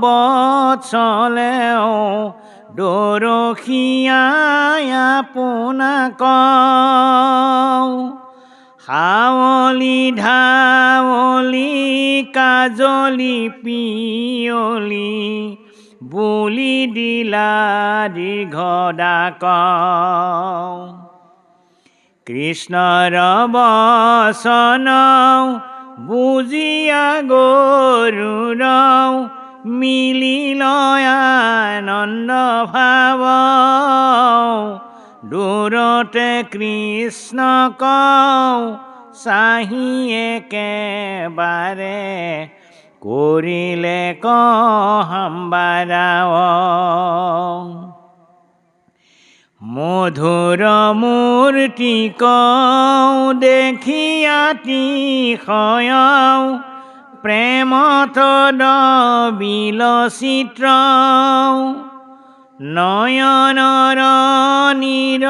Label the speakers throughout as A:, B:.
A: বছলেও দৰখীয়াই আপোনাক হাৱলি ধাৱলি কাজলি পিয়লি বুলি দিলা দীৰ্ঘদাক কৃষ্ণৰ বচন বুজিয়া গৰুৰ মিলিল আনন্দ ভাৱ দূৰতে কৃষ্ণক চাহি একেবাৰে কৰিলে কহাম্বাৰাও মধুৰ মূৰ্তি কওঁ দেখিয়াতি সয়ওঁ প্ৰেমত বিলচিত্ৰ নয়নৰ নিৰ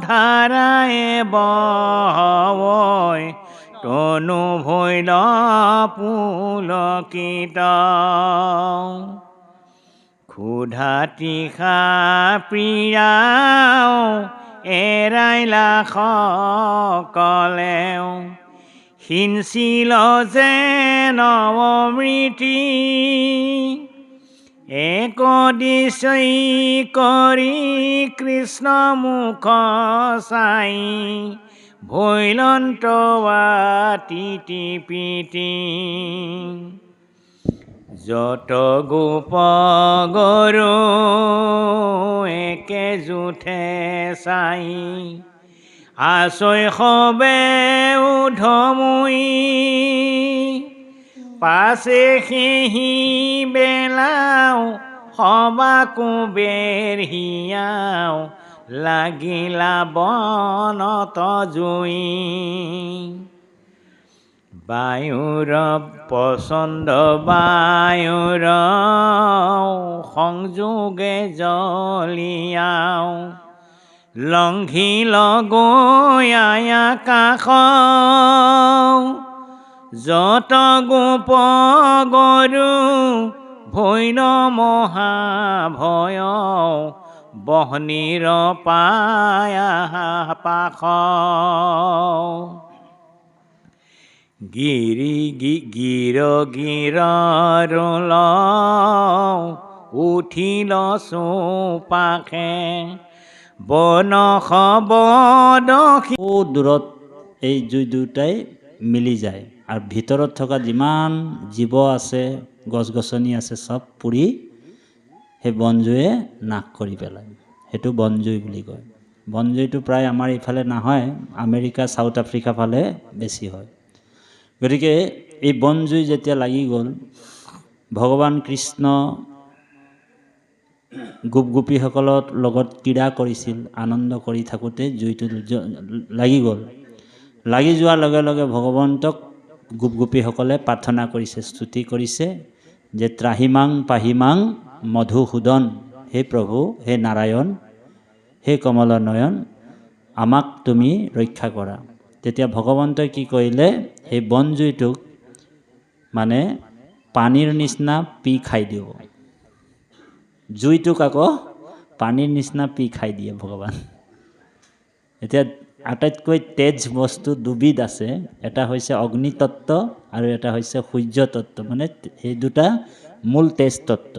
A: ধাৰায়ে বহয় তনু ভৈল পুলকিত ক্ষুধা তৃষা প্ৰিয়াও এৰাইলা সকলেও। সিঞ্চিল যে নৱমৃতি একদিশৈ কৰি কৃষ্ণ মুখ চাই ভৈলন্ত তিতি পিতি যত গোপ গৰু একে জুঠে চাই। আচৈ সবে উধমুই, পাছে সেহি বেলাও, সবা কুবেৰ হিয়াও, লাগিলা বনত জুই। বায়ুৰ পচন্দ বায়ুৰ সংযোগে জলিয়াও লংঘিল গৈ আকাশ যত গোপ গৰু ভৈল মহাভয় বহনীৰ পায়া পাশ গিৰি গি গিৰ গিৰৰ উঠিল বদসী
B: বহু দূৰত এই জুই দুটাই মিলি যায়। আৰু ভিতৰত থকা যিমান জীৱ আছে গছ গছনি আছে, চব পুৰি সেই বনজুয়ে নাশ কৰি পেলায়। সেইটো বনজুই বুলি কয়। বনজুইটো প্ৰায় আমাৰ এইফালে নহয়, আমেৰিকা, চাউথ আফ্ৰিকা ফালে বেছি হয়। গতিকে এই বনজুই যেতিয়া লাগি গ'ল ভগৱান কৃষ্ণ গোপ গোপীসকলৰ লগত ক্ৰীড়া কৰিছিল আনন্দ কৰি থাকোঁতে জুইটো লাগি গ'ল। লাগি যোৱাৰ লগে লগে ভগৱন্তক গোপ গোপীসকলে প্ৰাৰ্থনা কৰিছে স্তুতি কৰিছে যে ত্ৰাহিমাং পাহিমাং মধুসূদন হে প্ৰভু হে নাৰায়ণ হে কমল নয়ন আমাক তুমি ৰক্ষা কৰা। তেতিয়া ভগৱন্তই কি কৰিলে, সেই বনজুইটোক মানে পানীৰ নিচিনা পি খাই দিব। জুইটোক আকৌ পানীৰ নিচিনা পি খাই দিয়ে ভগৱান। এতিয়া আটাইতকৈ তেজ বস্তু দুবিধ আছে, এটা হৈছে অগ্নিতত্ত্ব আৰু এটা হৈছে সূৰ্য তত্ত্ব মানে সেই দুটা মূল তেজ তত্ত্ব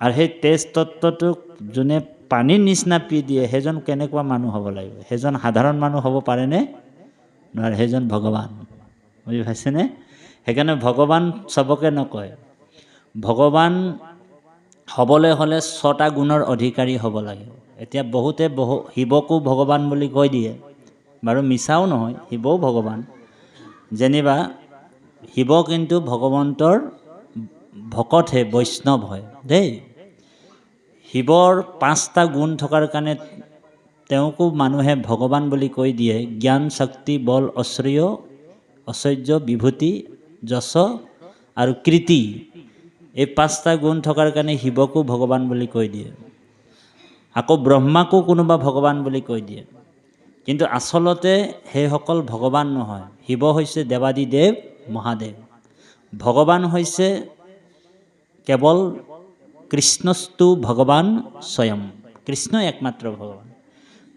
B: আৰু সেই তেজ তত্ত্বটোক যোনে পানীৰ নিচিনা পি দিয়ে সেইজন কেনেকুৱা মানুহ হ'ব লাগিব? সেইজন সাধাৰণ মানুহ হ'ব পাৰেনে? নোৱাৰে সেইজন ভগৱান। বুজি পাইছেনে? সেইকাৰণে ভগৱান চবকে নকয়। ভগৱান হ'বলৈ হ'লে ছটা গুণৰ অধিকাৰী হ'ব লাগে এতিয়া বহুতে বহু শিৱকো ভগৱান বুলি কৈ দিয়ে। বাৰু মিছাও নহয় শিৱও ভগৱান। যেনিবা শিৱ কিন্তু ভগৱন্তৰ ভকতহে বৈষ্ণৱ হয়। দেই। শিৱৰ পাঁচটা গুণ থকাৰ কাৰণে তেওঁকো মানুহে ভগৱান বুলি কৈ দিয়ে। জ্ঞান, শক্তি, বল ঐশ্বৰ্য ঐশ্বৰ্য বিভূতি, যশ আৰু কৃতি এই পাঁচটা গুণ থকাৰ কাৰণে শিৱকো ভগৱান বুলি কৈ দিয়ে। আকৌ ব্ৰহ্মাকো কোনোবা ভগৱান বুলি কৈ দিয়ে। কিন্তু আচলতে সেইসকল ভগৱান নহয়। শিৱ হৈছে দেৱাদিদেৱ মহাদেৱ। ভগৱান হৈছে কেৱল কৃষ্ণস্তু ভগৱান স্বয়ং। কৃষ্ণই একমাত্ৰ ভগৱান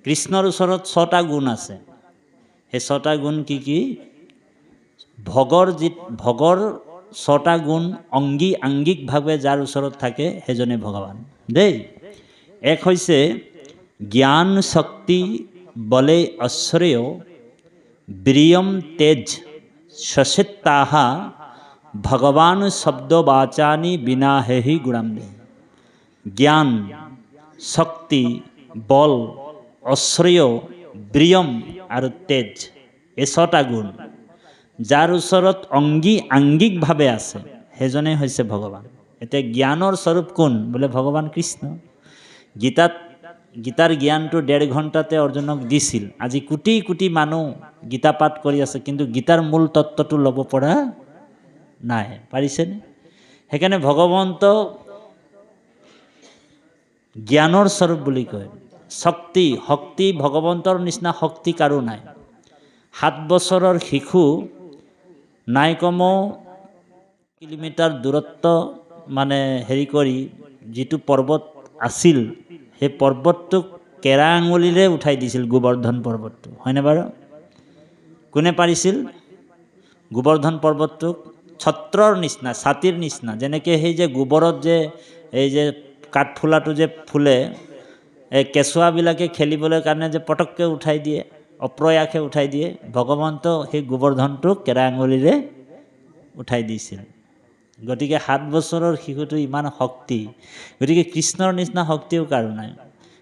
B: কৃষ্ণৰ ওচৰত ছটা গুণ আছে। সেই ছটা গুণ কি কি? ভগৰ যি ভগৰ ছটা গুণ অংগী আংগিকভাৱে যাৰ ওচৰত থাকে, সেইজনে ভগৱান। দেই। এক হৈছে, জ্ঞান শক্তি বলে ঐশ্বৰ্য বীৰিয়ম তেজ সচিত্তাহা ভগৱান শব্দবাচানি বিনা হেহি গুণাম্বে জ্ঞান, শক্তি, বল ঐশ্বৰ্য বীৰিয়ম আৰু তেজ এই ছটা গুণ। যাৰ ওচৰত অংগী আংগিকভাৱে আছে, সেইজনেই হৈছে ভগৱান। এতিয়া জ্ঞানৰ স্বৰূপ কোন? বোলে ভগৱান কৃষ্ণ। গীতাত, গীতাৰ জ্ঞানটো ডেৰ ঘণ্টাতে অৰ্জুনক দিছিল। আজি কোটি কোটি মানুহ গীতা পাঠ কৰি আছে, কিন্তু গীতাৰ মূল তত্ত্বটো ল'ব পৰা নাই। পাৰিছেনে? সেইকাৰণে ভগৱন্ত জ্ঞানৰ স্বৰূপ বুলি কয়। শক্তি শক্তি, ভগৱন্তৰ নিচিনা শক্তি কাৰো নাই। সাত বছৰৰ শিশু নাই কমেও কিলোমিটাৰ দূৰত্ব মানে হেৰি কৰি যিটো পৰ্বত আছিল, সেই পৰ্বতটোক কেৰা আঙুলিৰে উঠাই দিছিল গোবৰ্ধন পৰ্বতটো। হয়নে বাৰু? কোনে পাৰিছিল? গোবৰ্ধন পৰ্বতটোক ছত্ৰৰ নিচিনা, ছাতিৰ নিচিনা, যেনেকৈ সেই যে গোবৰত যে, এই যে কাঠফুলাটো যে ফুলে, এই কেঁচুৱাবিলাকে খেলিবলৈ কাৰণে যে পটককৈ উঠাই দিয়ে, অপ্ৰয়াসে উঠাই দিয়ে, ভগৱন্ত সেই গোবৰ্ধনটোক কেৰা আঙুলিৰে উঠাই দিছিল। গতিকে সাত বছৰৰ শিশুটো ইমান শক্তি। গতিকে কৃষ্ণৰ নিচিনা শক্তিও কাৰো নাই।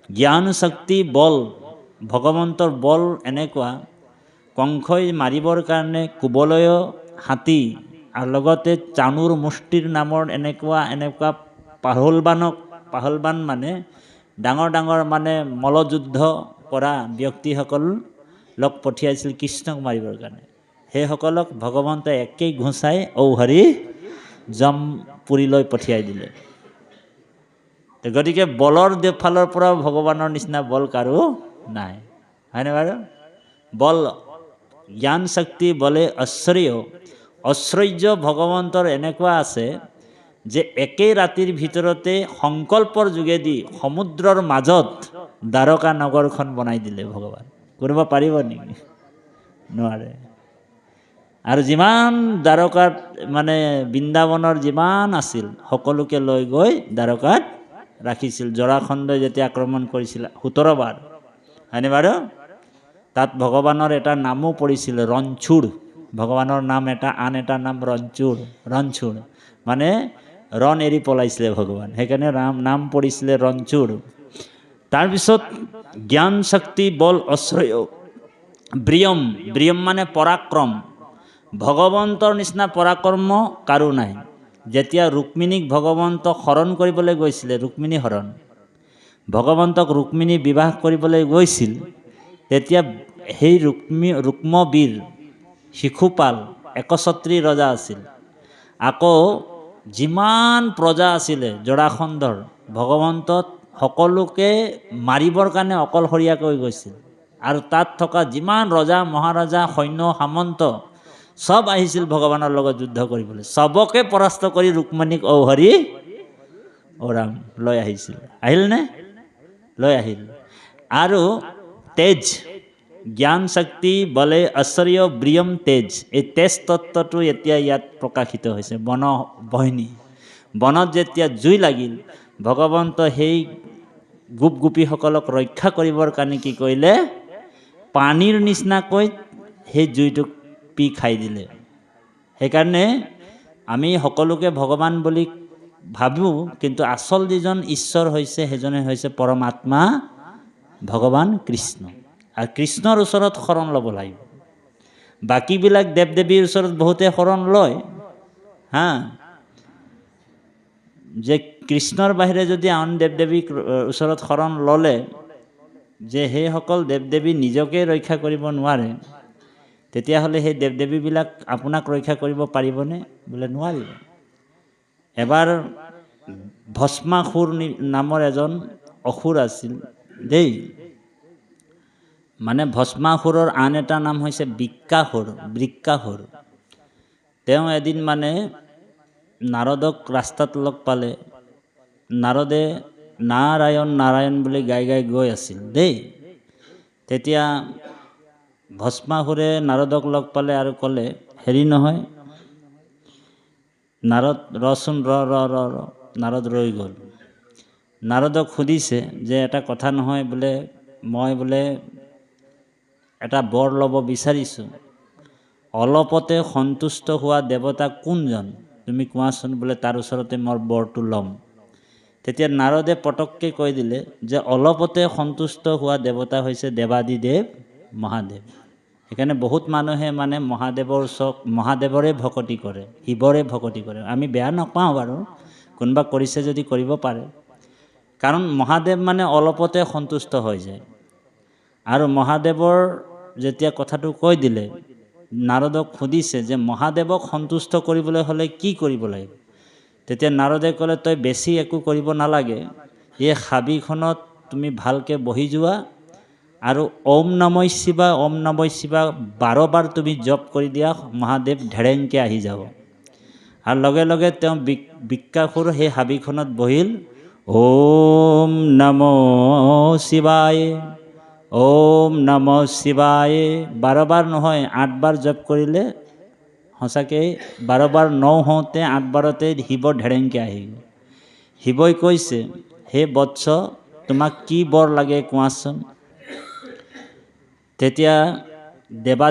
B: জ্ঞান, শক্তি, বল, ভগৱন্তৰ বল এনেকুৱা কংসই মাৰিবৰ কাৰণে কুবলয় হাতী, আৰু লগতে চানুৰ মুষ্টিৰ নামৰ এনেকুৱা এনেকুৱা পাহলবানক পাহলবান মানে ডাঙৰ ডাঙৰ মানে মল্লযুদ্ধ কৰা ব্যক্তিসকলক পঠিয়াইছিল কৃষ্ণক মাৰিবৰ কাৰণে। সেইসকলক ভগৱন্তই একেই ঘোচাই ঔহৰি জমপুৰীলৈ পঠিয়াই দিলে। গতিকে বলৰ ফালৰ পৰাও ভগৱানৰ নিচিনা বল কাৰো নাই। হয়নে বাৰু? বল জ্ঞান শক্তি বলে ঐশ্বৰ্য। ঐশ্বৰ্য ভগৱন্তৰ এনেকুৱা আছে যে একেই ৰাতিৰ ভিতৰতে সংকল্পৰ যোগেদি সমুদ্ৰৰ মাজত দ্বাৰকা নগৰখন বনাই দিলে ভগৱান। কৰিব পাৰিব নেকি? নোৱাৰে। আৰু যিমান দ্বাৰকাত মানে বৃন্দাবনৰ যিমান আছিল, সকলোকে লৈ গৈ দ্বাৰকাত ৰাখিছিল। জৰাখণ্ডই যেতিয়া আক্ৰমণ কৰিছিল সোতৰবাৰ হয়নে বাৰু? তাত ভগৱানৰ এটা নামো পৰিছিল, ৰঞ্চুৰ। ভগৱানৰ নাম এটা, আন এটা নাম ৰঞ্চুৰ ৰঞ্চুৰ। মানে ৰণ এৰি পলাইছিলে ভগৱান সেইকাৰণে ৰাম নাম পৰিছিলে ৰঞ্চুৰ তাৰপিছত জ্ঞান শক্তি, বল ঐশ্বৰ্য ব্ৰিয়ম। ব্ৰিয়ম মানে পৰাক্ৰম। ভগৱন্তৰ নিচিনা পৰাক্ৰম কাৰো নাই। যেতিয়া ৰুক্মিণীক ভগৱন্তক হৰণ কৰিবলৈ গৈছিলে, ৰুক্মিণী হৰণ ভগৱন্তক ৰুক্মিণী বিবাহ কৰিবলৈ গৈছিল, তেতিয়া সেই ৰুক্মি ৰুক্মবীৰ শিশুপাল, একছত্ৰী ৰজা আছিল। আকৌ যিমান প্ৰজা আছিলে, জৰাখণ্ডৰ, ভগৱন্তত সকলোকে মাৰিবৰ কাৰণে অকলশৰীয়াকৈ গৈছিল। আৰু তাত থকা যিমান ৰজা, মহাৰজা, সৈন্য, সামন্ত, চব আহিছিল ভগৱানৰ লগত যুদ্ধ কৰিবলৈ। চবকে পৰাস্ত কৰি ৰুক্মণীক ঔহৰি ওৰাম লৈ আহিছিল। আহিলনে লৈ আহিল। আৰু তেজ জ্ঞান শক্তি বলে ঐশ্বৰ্য ব্ৰিয়ম তেজ। এই তেজ তত্ত্বটো এতিয়া ইয়াত প্ৰকাশিত হৈছে। বন, বহিনী। বনত যেতিয়া জুই লাগিল, ভগৱন্ত সেই গোপ গোপীসকলক ৰক্ষা কৰিবৰ কাৰণে কি কৰিলে? পানীৰ নিচিনাকৈ সেই জুইটোক পি খাই দিলে। সেইকাৰণে আমি সকলোকে ভগৱান বুলি ভাবোঁ, কিন্তু আচল যিজন ঈশ্বৰ হৈছে, সেইজনে হৈছে পৰমাত্মা, ভগৱান কৃষ্ণ। আৰু কৃষ্ণৰ ওচৰত শৰণ ল'ব লাগিব। বাকীবিলাক দেৱ দেৱীৰ ওচৰত বহুতে শৰণ লয়। হা? যে কৃষ্ণৰ বাহিৰে যদি আন দেৱ দেৱীক ওচৰত শৰণ ল'লে, যে সেইসকল দেৱ দেৱী নিজকে ৰক্ষা কৰিব নোৱাৰে, তেতিয়াহ'লে সেই দেৱ দেৱীবিলাক আপোনাক ৰক্ষা কৰিব পাৰিবনে বোলে নোৱাৰিব। এবাৰ ভস্মাসুৰ নামৰ এজন অসুৰ আছিল দেই। মানে ভস্মাসুৰৰ আন এটা নাম হৈছে বৃক্কাসুৰ বৃক্কাসুৰ। তেওঁ এদিন মানে নাৰদক ৰাস্তাত লগ পালে। নাৰদে নাৰায়ণ নাৰায়ণ বুলি গাই গাই গৈ আছিল দেই। তেতিয়া ভস্মাসুৰে নাৰদক লগ পালে আৰু ক'লে, হেৰি নহয়, নাৰদ, ৰচোন, ৰ ৰ ৰ ৰ, নাৰদ ৰৈ গ'ল। নাৰদক সুধিছে যে, এটা কথা নহয় বোলে, মই বোলে এটা বৰ ল'ব বিচাৰিছোঁ। অলপতে সন্তুষ্ট হোৱা দেৱতা কোনজন? তুমি কোৱাচোন বোলে তাৰ ওচৰতে মই বৰটো ল'ম। তেতিয়া নাৰদে পটককৈ কৈ দিলে যে অলপতে সন্তুষ্ট হোৱা দেৱতা হৈছে দেৱাদিদেৱ মহাদেৱ। সেইকাৰণে বহুত মানুহে মানে মহাদেৱৰ ওচৰত মহাদেৱৰে ভকতি কৰে, শিৱৰে ভকতি কৰে। আমি বেয়া নাপাওঁ বাৰু, কোনোবা কৰিছে যদি কৰিব পাৰে। কাৰণ মহাদেৱ মানে অলপতে সন্তুষ্ট হৈ যায়। আৰু মহাদেৱৰ যেতিয়া কথাটো কৈ দিলে, নাৰদক সুধিছে যে, মহাদেৱক সন্তুষ্ট কৰিবলৈ হ'লে কি কৰিব লাগিব? তেতিয়া নাৰদে ক'লে, তই বেছি একো কৰিব নালাগে। এই হাবিখনত তুমি ভালকৈ বহি যোৱা আৰু ওম নময় শিৱা ওম নময় শিৱা বাৰবাৰ তুমি জপ কৰি দিয়া, মহাদেৱ ঢেৰেংকৈ আহি যাব। আৰু লগে লগে তেওঁ বিকাসুৰ সেই হাবিখনত বহিল। ওম নম শিৱায়। ওম নম শিবায়। বাৰবাৰ নহয় আঠবাৰ জপ কৰিলে সঁচাকৈ বাৰবাৰ ন হওঁতে আঠবাৰতে শিৱ ঢেৰেংকে গ'ল। শিৱই কৈছে, হে বৎস, তোমাক কি বৰ লাগে কোৱাচোন? তেতিয়া দেৱা